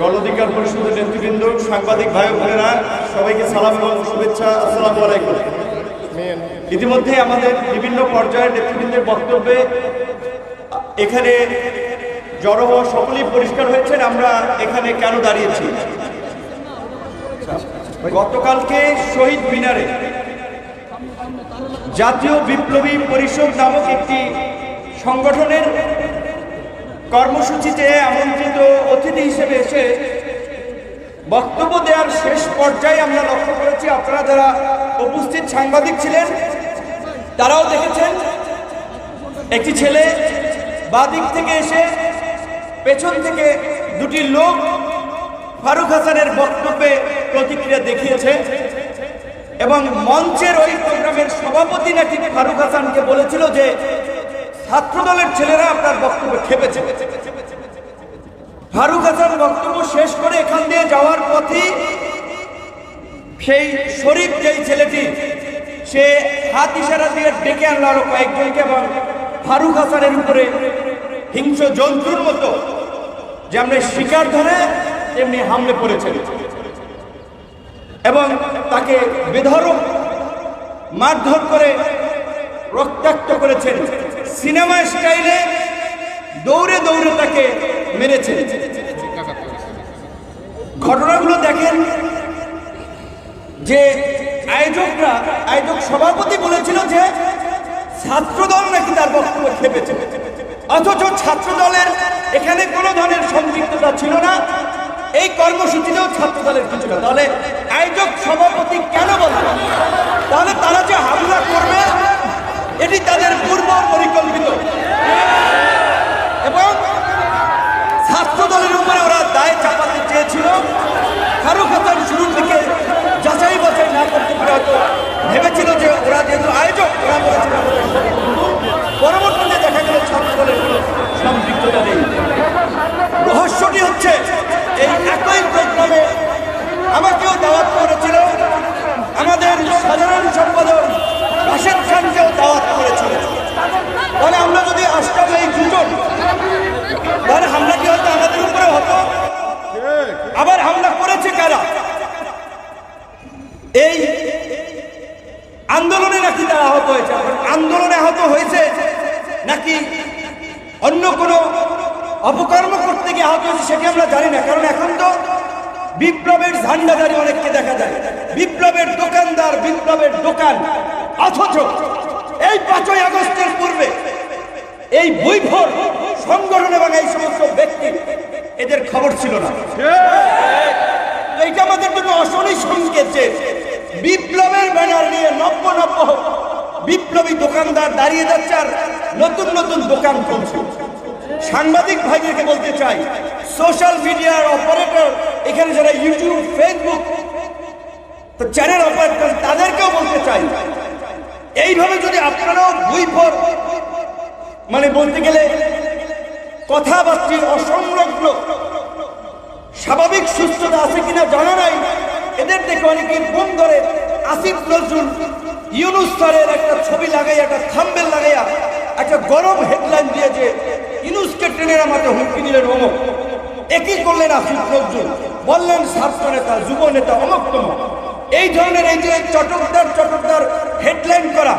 গণধিকার পরিষদের নেতৃবৃন্দ, সাংবাদিক ভাই বোনেরা, সবাইকে সালাম শুভেচ্ছা, আসসালামু আলাইকুম। ইতিমধ্যে আমাদের বিভিন্ন পর্যায়ের নেতৃবৃন্দের বক্তব্যে এখানে জড়ো হওয়া সকলেই পরিষ্কার হয়েছেন আমরা এখানে কেন দাঁড়িয়েছি? গতকালকে শহীদ মিনারে জাতীয় বিপ্লবী পরিষদ নামক একটি সংগঠনের কর্মসূচিতে আমন্ত্রিত অতিথি হিসেবে এসে বক্তব্য দেওয়ার শেষ পর্যায়ে আমরা লক্ষ্য করেছি, আপনারা যারা উপস্থিত সাংবাদিক ছিলেন, তারাও দেখেছেন একটি ছেলে বাদিক থেকে এসে পেছন থেকে দুটি লোক ফারুক হাসানের বক্তব্যে প্রতিক্রিয়া দেখিয়েছে। এবং মঞ্চের ওই প্রোগ্রামের সভাপতি নাকি ফারুক হাসানকে বলেছিল যে ছাত্রদলের ছেলেরা আপনার বক্তব্য খেপেছে। ফারুক হাসান বক্তব্য শেষ করে এখান দিয়ে যাওয়ার পথে সেই শরীফ যেই ছেলেটি, সে হাত ইশারা দিয়ে ডেকে আনলো কয়েকজনকে এবং ফারুক হাসানের উপরে হিংস্র জন্তুর মতো যেমনি শিকার ধরে, তেমনি হামলে পড়েছে এবং তাকে বেধরক মারধর করে রক্তাক্ত করেছেন। সিনেমা স্টাইলে দৌড়ে দৌড়ে তাকে মেরেছে ঘটনাগুলো দেখেন যে আয়োজকরা, আয়োজক সভাপতি বলেছিল যে ছাত্রদল নাকি তার বক্তব্য খেপেছে। অথচ ছাত্রদলের এখানে কোনো ধরনের সম্পৃক্ততা ছিল না। এই কর্মসূচিতেও ছাত্রদলের কিছু না তাহলে আয়োজক সভাপতি কেন বলবে তাহলে তারা যে হামলা করবে, এটি তাদের পূর্ব পরিকল্পিত। এবং ছাত্র দলের উপরে ওরা দায় চাপাতে চেয়েছিল। ফারুক হাসান শুরুর দিকে যাচাই বাছাই না করতে পারে হয়তো ভেবেছিল যে ওরা যেহেতু আয়োজক, ওরা বলেছিল আমাদের বন্ধু। পরবর্তীতে দেখা গেল ছাত্র দলের কোনো সম্পৃক্ততা নেই রহস্যটি হচ্ছে এই একই প্রোগ্রামে আমাকেও দাওয়াত করেছিল আমাদের সাধারণ সম্পাদক রাশেদ খানকেও দাওয়াত করেছিল তাহলে আমরা যদি আসতাম এই দুজন তাহলে হামলা কি হতো আমাদের উপরে হতো আবার হামলা করেছে কারা এই আন্দোলনে নাকি তারা আহত হয়েছে? আন্দোলনে আহত হয়েছে নাকি অন্য কোনো অপকর্ম করতে গিয়ে আহত হয়েছে সেটি আমরা জানি না। কারণ এখন তো বিপ্লবের ঝান্ডাদারি অনেককে দেখা যায়। বিপ্লবের দোকানদার বিপ্লবের দোকান। অথচ এই পাঁচই আগস্টের পূর্বে এই বৈভর সংগঠন এবং এই সমস্ত ব্যক্তি এদের খবর ছিল না। এইটা আমাদের জন্য অশনি সংকেত যে বিপ্লবের ব্যানার নিয়ে নব্য নব্য বিপ্লবী দোকানদার দাঁড়িয়ে যাচ্ছে আর নতুন নতুন দোকান খুলছে সাংবাদিক ভাইদেরকে বলতে চাই সোশ্যাল মিডিয়ার অপারেটর এখানে যারা ইউটিউব ফেসবুক তো চ্যানেল অপারেটর তাদেরকেও বলতে চাই, এইভাবে যদি আপনারাও দুই পর মানে বলতে গেলে কথাবার্তির অসংলগ্ন, স্বাভাবিক সুস্থতা আছে কিনা জানা নাই, এদের দেখে অনেকে ফোন ধরে আসিফ নজরুল ইউনুস স্যারের একটা ছবি লাগাইয়া, একটা থাম্বেল লাগাইয়া, একটা গরম হেডলাইন দিয়ে যে ইউনুসকে ট্রেনের আমাদের হুমকি দিলেন অমক। একই করলেন আসিফ নজরুল। বললেন ছাত্র নেতা, যুব নেতা, অমক তমক। এই ধরনের এই যে চটকদার চটকদার হেডলাইন করা,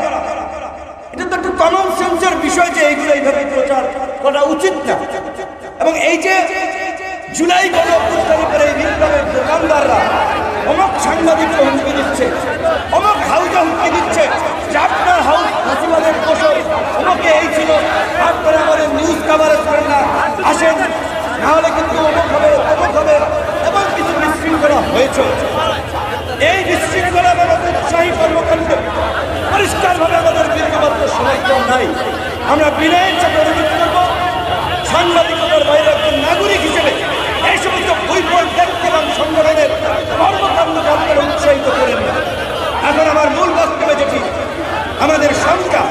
এটা তো একটু কমন সেন্সের বিষয় যে এইগুলো এইভাবে প্রচার করা উচিত না। এবং এই যে জুলাই গণ অভ্যুত্থানের পরে বিপ্লবের দোকানদাররা অমক সাংবাদিককে হুমকি দিচ্ছে, অমক হাউজে হুমকি দিচ্ছে, যে হাউস ফাঁসিবাদের কোষর অমকে এই ছিল আপনারা আমাদের নিউজ কাভারেজ করেন না, আসেন, নাহলে কিন্তু অমক হবে অমক হবে এবং কিছু বিশৃঙ্খলা হয়েছে। এই বিশৃঙ্খলা এবং উৎসাহী কর্মকাণ্ড, পরিষ্কারভাবে আমাদের বিন্দুমাত্র সমর্থন নাই। আমরা বিনয়ের সাথে অনুরোধ করব, সাংবাদিকতার বাইরে একজন নাগরিক হিসেবে এই ব্যক্তি এবং সংগঠনের কর্মকাণ্ডকে আপনারা উৎসাহিত করেন। না এখন আমার মূল বক্তব্যে যেটি, আমাদের শঙ্কা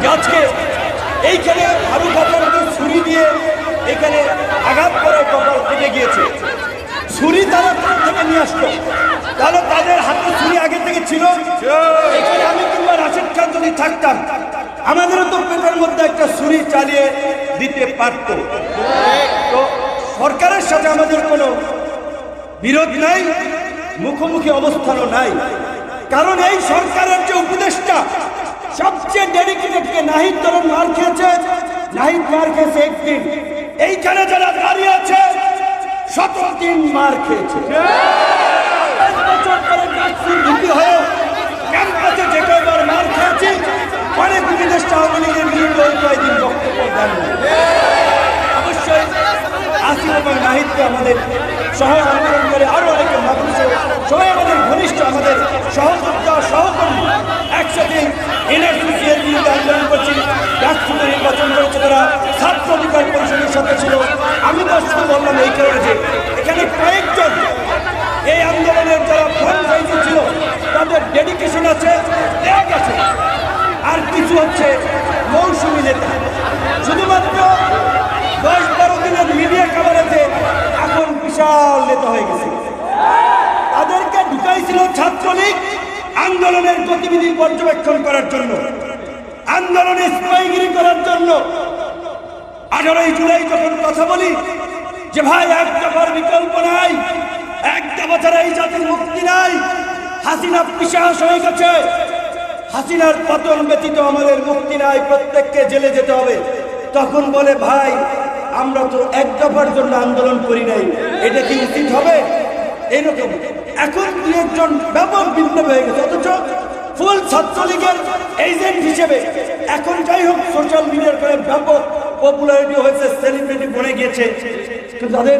যে আজকে এইখানে ছুরি দিয়ে এখানে আঘাত করে কপাল কেটে গিয়েছে। ছুরি তারা থেকে নিয়ে আসতো তাহলে তাদের হাতে ছুরি আগে থেকে ছিল? এখানে আমি কিংবা রাশেদ খান যদি থাকতাম, আমাদেরও তো মাথার মধ্যে একটা ছুরি চালিয়ে দিতে পারত। সরকারের সাথে আমাদের কোনো বিরোধ নাই, মুখোমুখি অবস্থানও নাই। কারণ এই সরকারের যে উপদেষ্টা, সবচেয়ে ডেডিকেটেড কে নাহিদ ধরুন মার খেয়েছে, নাহিদ মার খেয়েছে একদিন। এইখানে যারা দাঁড়িয়ে আছে শত দিন মার খেয়েছে। বছর পরে কাশ্মীর ঢুকি হয়ে মার খেয়েছি, অনেক উপদেষ্টা আওয়ামী বিরুদ্ধে ওই বক্তব্য দেন আসিফ এবং নাহিদকে আমাদের সহ আন্দোলন করে আরও অনেকে মানুষের সবাই আমাদের ঘনিষ্ঠ, আমাদের সহযোগিতা সহকর্মী। একসাথে এনআরসি এর বিরুদ্ধে আন্দোলন করছি, রাষ্ট্রপতি নির্বাচন করেছে তারা, ছাত্র অধিকার পরিষদের সাথে ছিল আমি তো শুধু বললাম এই কারণে যে এখানে কয়েকজন এই আন্দোলনের যারা ফ্রন্ট লাইনে ছিল তাদের ডেডিকেশন আছে ত্যাগ আছে আর কিছু হচ্ছে মৌসুমি নেতা শুধুমাত্র দশ বারো দিনের মিডিয়া কাভারেজে এখন বিশাল নেতা হয়ে গেছে তাদেরকে ঢুকাইছিল ছাত্রলীগ আন্দোলনের গতিবিধি পর্যবেক্ষণ করার জন্য, আন্দোলনে স্পাইগিরি করার জন্য, আঠারোই জুলাই যখন কথা বলি, যে ভাই, এক দফার বিকল্প নাই, এক দফা ছাড়া এই জাতির মুক্তি নাই, হাসিনা পিসাস হয়ে গেছে। হাসিনার পতন ব্যতীত আমাদের মুক্তি নাই, প্রত্যেককে জেলে যেতে হবে। তখন বলে, ভাই, আমরা তো এক দফার জন্য আন্দোলন করি নাই, এটা কি উচিত হবে? এরকম। এখন দু একজন ব্যাপক ভিন্ন হয়ে গেছে, অথচ ফুল ছাত্রলীগের এজেন্ট হিসেবে এখন যাই হোক সোশ্যাল মিডিয়ার করে ব্যাপক পপুলারিটি হয়েছে সেলিব্রিটি বনে গিয়েছে। কিন্তু তাদের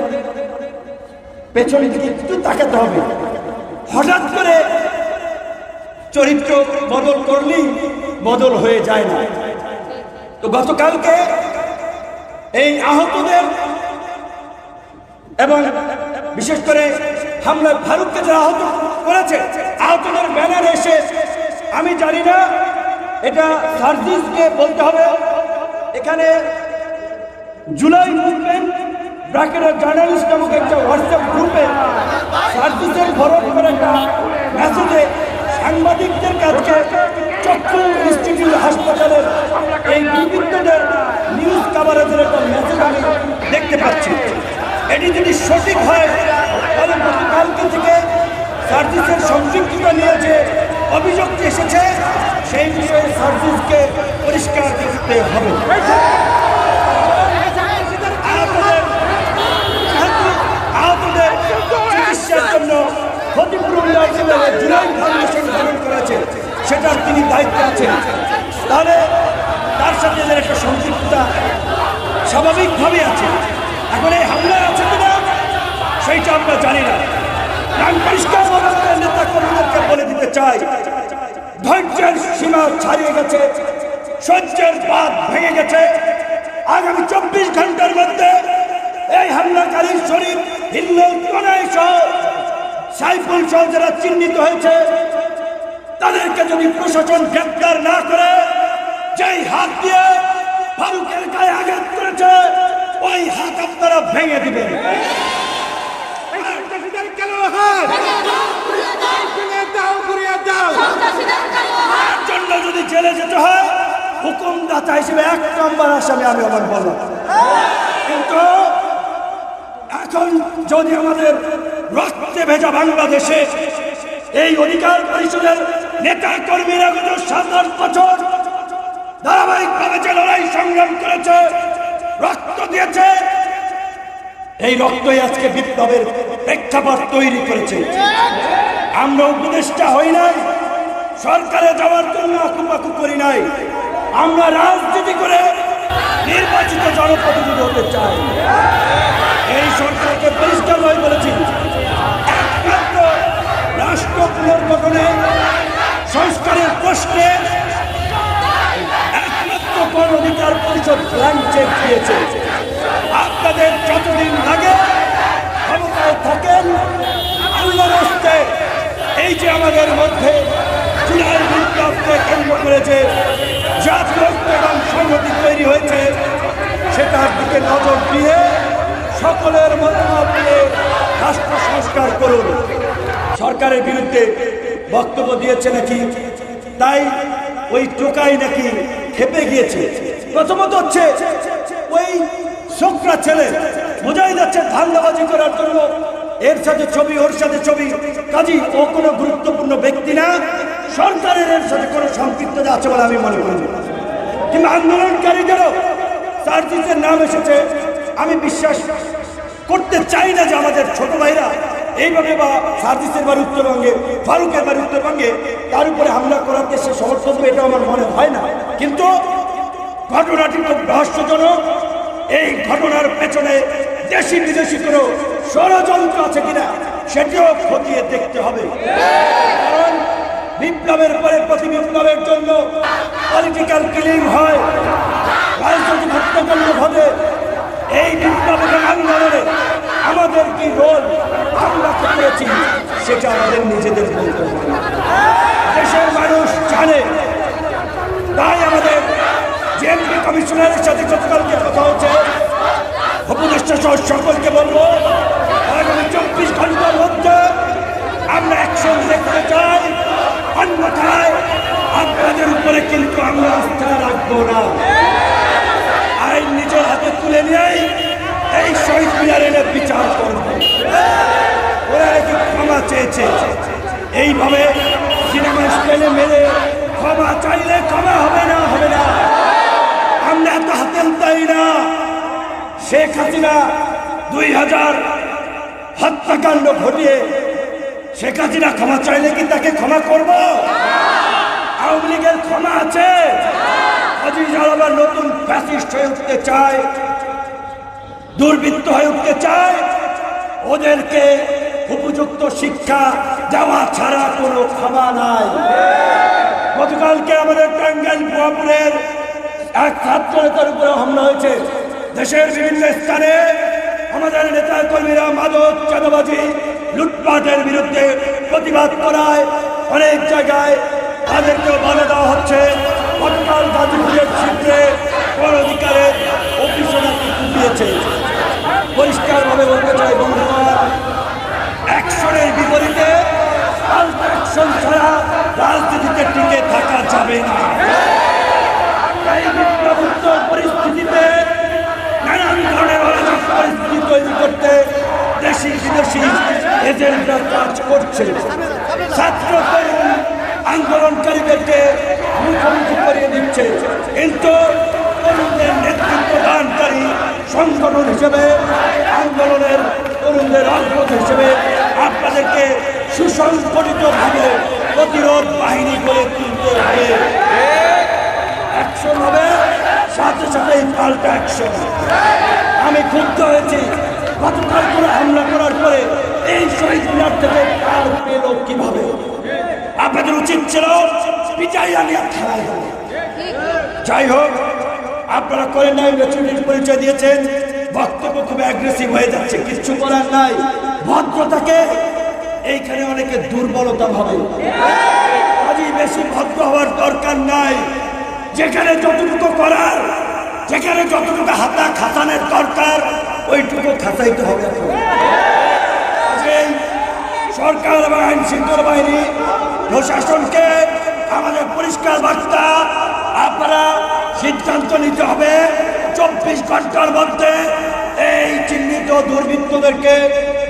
পেছনে দিকে একটু তাকাতে হবে। হঠাৎ করে চরিত্র বদল করলেই বদল হয়ে যায় না। তো গতকালকে এই আহতদের এবং বিশেষ করে হামলায় ফারুককে যারা আহত করেছে, আহতদের ব্যানার এসে আমি জানি না, এটা সার্জিসকে বলতে হবে। এখানে জুলাই মুভমেন্ট ব্র্যাকেটের জার্নালিস্ট নামক একটা হোয়াটসঅ্যাপ গ্রুপে সার্জিসের ভরণ করে একটা মেসেজে সাংবাদিকদের কাছে চক্ষু ইনস্টিটিউট হাসপাতালের এই বিভিন্নদের নিউজ কাভারেজের একটা মেসেজ আমি দেখতে পাচ্ছি। এটি যদি সঠিক হয়, তাহলে গতকালকে থেকে সার্জিসের সম্পৃক্ততা নিয়ে যে অভিযোগটি এসেছে, সেই বিষয়ে সার্জিসকে পরিষ্কার করতে হবে। জন্য সেটার তিনি দায়িত্বে আছেন। তাহলে তার সাথে এদের একটা সম্পৃক্ততা স্বাভাবিকভাবে আছে। এখন এই হামলায় আছে কিনা, সেইটা আমরা জানি না। পরিষ্কার নেতা কর্মীদেরকে বলে দিতে চাই। ধৈর্যের সীমা ছাড়িয়ে গেছে। সহ্যের বাদ ভেঙে গেছে। আগামী চব্বিশ ঘণ্টার মধ্যে এই হামলাকারীর শরীর হিল্লোল কনাই সহ সাইফুল সহ যারা চিহ্নিত হয়েছে তাদেরকে যদি প্রশাসন গ্রেপ্তার না করে যেই হাত দিয়ে ফারুকের গায়ে আঘাত করেছে ওই হাত আপনারা ভেঙে দিবেন। তার জন্য যদি জেলে যেতে হয়, হুকুমদাতা হিসেবে এক নম্বর আসামি আমি আমার বললাম কিন্তু এখন যদি আমাদের রক্তে ভেজা বাংলাদেশে এই অধিকার পরিষদের নেতা কর্মীরা গত আট বছর ধারাবাহিকভাবে যে লড়াই সংগ্রাম করেছে, রক্ত দিয়েছে, এই রক্তই আজকে বিপ্লবের প্রেক্ষাপট তৈরি করেছে। আমরা উপদেষ্টা হই নাই, সরকারে যাওয়ার জন্য আকুপাকু করি নাই। আমরা রাজনীতি করে নির্বাচিত জনপ্রতিনিধি হতে চাই। এই সরকারকে পরিষ্কার হয়ে বলেছি রাষ্ট্র পুনর্গঠনে, সংস্কারের প্রশ্নে একমাত্র গণ অধিকার পরিষদ ব্ল্যাঙ্ক চেক দিয়েছে আপনাদের যতদিন লাগে ক্ষমতায় থাকেন আল্লাহর হস্তে এই যে আমাদের মধ্যে জুলাই বিপ্লবকে কেন্দ্র করেছে ঐক্য এবং সংহতি তৈরি হয়েছে। সেটার দিকে নজর দিয়ে সকলের মতামত নিয়ে রাষ্ট্র সংস্কার করুন। সরকারের বিরুদ্ধে বক্তব্য দিয়েছে নাকি? তাই ওই টোকাই নাকি খেপে গিয়েছে। প্রথমত হচ্ছে ওই শোকরা ছেলে, বোঝাই যাচ্ছে ধান্দাবাজি করার জন্য এর সাথে ছবি, ওর সাথে ছবি। কাজী, ও কোনো গুরুত্বপূর্ণ ব্যক্তি না। সরকারের এর সাথে কোনো সম্পৃক্ততা আছে বলে আমি মনে করি। কিংবা আন্দোলনকারীদেরও সার্জিসের নাম এসেছে। আমি বিশ্বাস করতে চাই না যে আমাদের ছোট ভাইরা এইভাবে বা সার্জিসের বাড়ি উত্তরবঙ্গে, ফারুকের বাড়ি উত্তরবঙ্গে তার উপরে হামলা করার দেশে সমর্থন এটা আমার মনে হয় না। কিন্তু ঘটনাটি খুব রহস্যজনক। এই ঘটনার পেছনে দেশি বিদেশি কোনো ষড়যন্ত্র আছে কিনা সেটিও খতিয়ে দেখতে হবে। কারণ বিপ্লবের পরে প্রতি বিপ্লবের জন্য পলিটিক্যাল কিলিং হয়, রাজনৈতিক হত্যাকাণ্ড ঘটে। এই বিপ্লব এবং আন্দোলনে আমাদের কি রোল আমরা কি করেছি সেটা আমাদের নিজেদের বলতে দেশের মানুষ জানে। তাই আমাদের জেএমপি কমিশনারের সাথে গতকালকে কথা হচ্ছে। উপদেষ্টা সহ সকলকে বলব চব্বিশ ঘণ্টার মধ্যে আমরা অ্যাকশন দেখতে চাই। অন্যথায় আপনাদের উপরে কিন্তু আমরা আস্থা রাখব না। আইন নিজের হাতে তুলে নিয়েই এই শহীদ মিনারের বিচার করবে। ওরা নাকি ক্ষমা চেয়েছে। এইভাবে সিনেমা স্টাইলে মেরে ক্ষমা চাইলে ক্ষমা হবে না হবে না। আমরা এত হাতেল তাই না। শেখ হাসিনা দুই হাজার হত্যাকাণ্ড ঘটিয়ে শেখ হাসিনা ক্ষমা চাইলে কি তাকে ক্ষমা করব? আওয়ামী লীগের ক্ষমা আছে। আলমের নতুন ফ্যাসিস্ট হয়ে উঠতে চায়, দুর্বৃত্ত হয়ে উঠতে চায়। ওদেরকে উপযুক্ত শিক্ষা দেওয়া ছাড়া কোনো ক্ষমা নাই। গতকালকে আমাদের টাঙ্গাইল বুয়াপুরের এক ছাত্র নেতার উপরে হামলা হয়েছে। দেশের বিভিন্ন স্থানে আমাদের নেতা কর্মীরা মাদক, চাঁদাবাজি, লুটপাটের বিরুদ্ধে প্রতিবাদ করায় অনেক জায়গায় তাদেরকেও বাধা দেওয়া হচ্ছে। গতকাল গাজীপুরের ক্ষেত্রে কোন অধিকারের অফিসে কুপিয়েছে। পরিষ্কারভাবে বলতে চাই বন্ধুগণ অ্যাকশনের বিপরীতে অ্যাকশন ছাড়া রাজনীতিতে টিকে থাকা যাবে না। এই করছে ছাত্র তরুণ আন্দোলনকারীদেরকে মুখোমুখি করিয়ে দিচ্ছে। কিন্তু তরুণদের নেতৃত্ব দানকারী সংগঠন হিসেবে, আন্দোলনের তরুণদের অগ্রত হিসেবে আপনাদেরকে সুসংগঠিতভাবে প্রতিরোধ বাহিনী করে তুলতে হবে। অ্যাকশন হবে, সাথে সাথেই পাল্টা অ্যাকশন আমি ক্ষুব্ধ হয়েছি। গতকাল করে হামলা করার পরে এই শহীদ মিনার থেকে কাল পেল কীভাবে? আপনাদের উচিত ছিল আনিয়া খেলায় যাই হোক, আপনারা করে নাই মেচুরিটির পরিচয় দিয়েছেন। বক্তব্য খুব অ্যাগ্রেসিভ হয়ে যাচ্ছে কিচ্ছু করার নাই। ভদ্রতাকে এইখানে অনেকে দুর্বলতা ভাবে। কাজী বেশি ভদ্র হওয়ার দরকার নাই। যেখানে যতটুকু করার, যেখানে যতটুকু হাতা খাতানের দরকার, ওইটুকু খাতাইতে হবে সরকার এবং আইন শৃঙ্খলা বাহিনী, প্রশাসনকে আমাদের পরিষ্কার বার্তা, আপনারা সিদ্ধান্ত নিতে হবে চব্বিশ ঘণ্টার মধ্যে এই চিহ্নিত দুর্বৃত্তদেরকে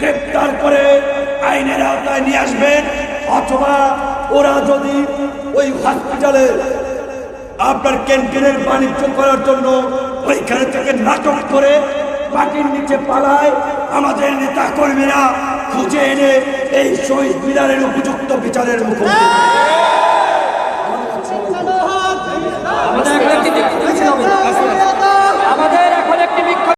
গ্রেপ্তার করে আইনের আওতায় নিয়ে আসবেন। অথবা ওরা যদি ওই হসপিটালে আপনার ক্যান্টিনের বাণিজ্য করার জন্য ওইখানে থেকে নাটক করে পাটির নিচে পালায়, আমাদের নেতা কর্মীরা খুঁজে এনে এই শহীদ মিনারের উপযুক্ত বিচারের মুখোমুখি। আমাদের একটা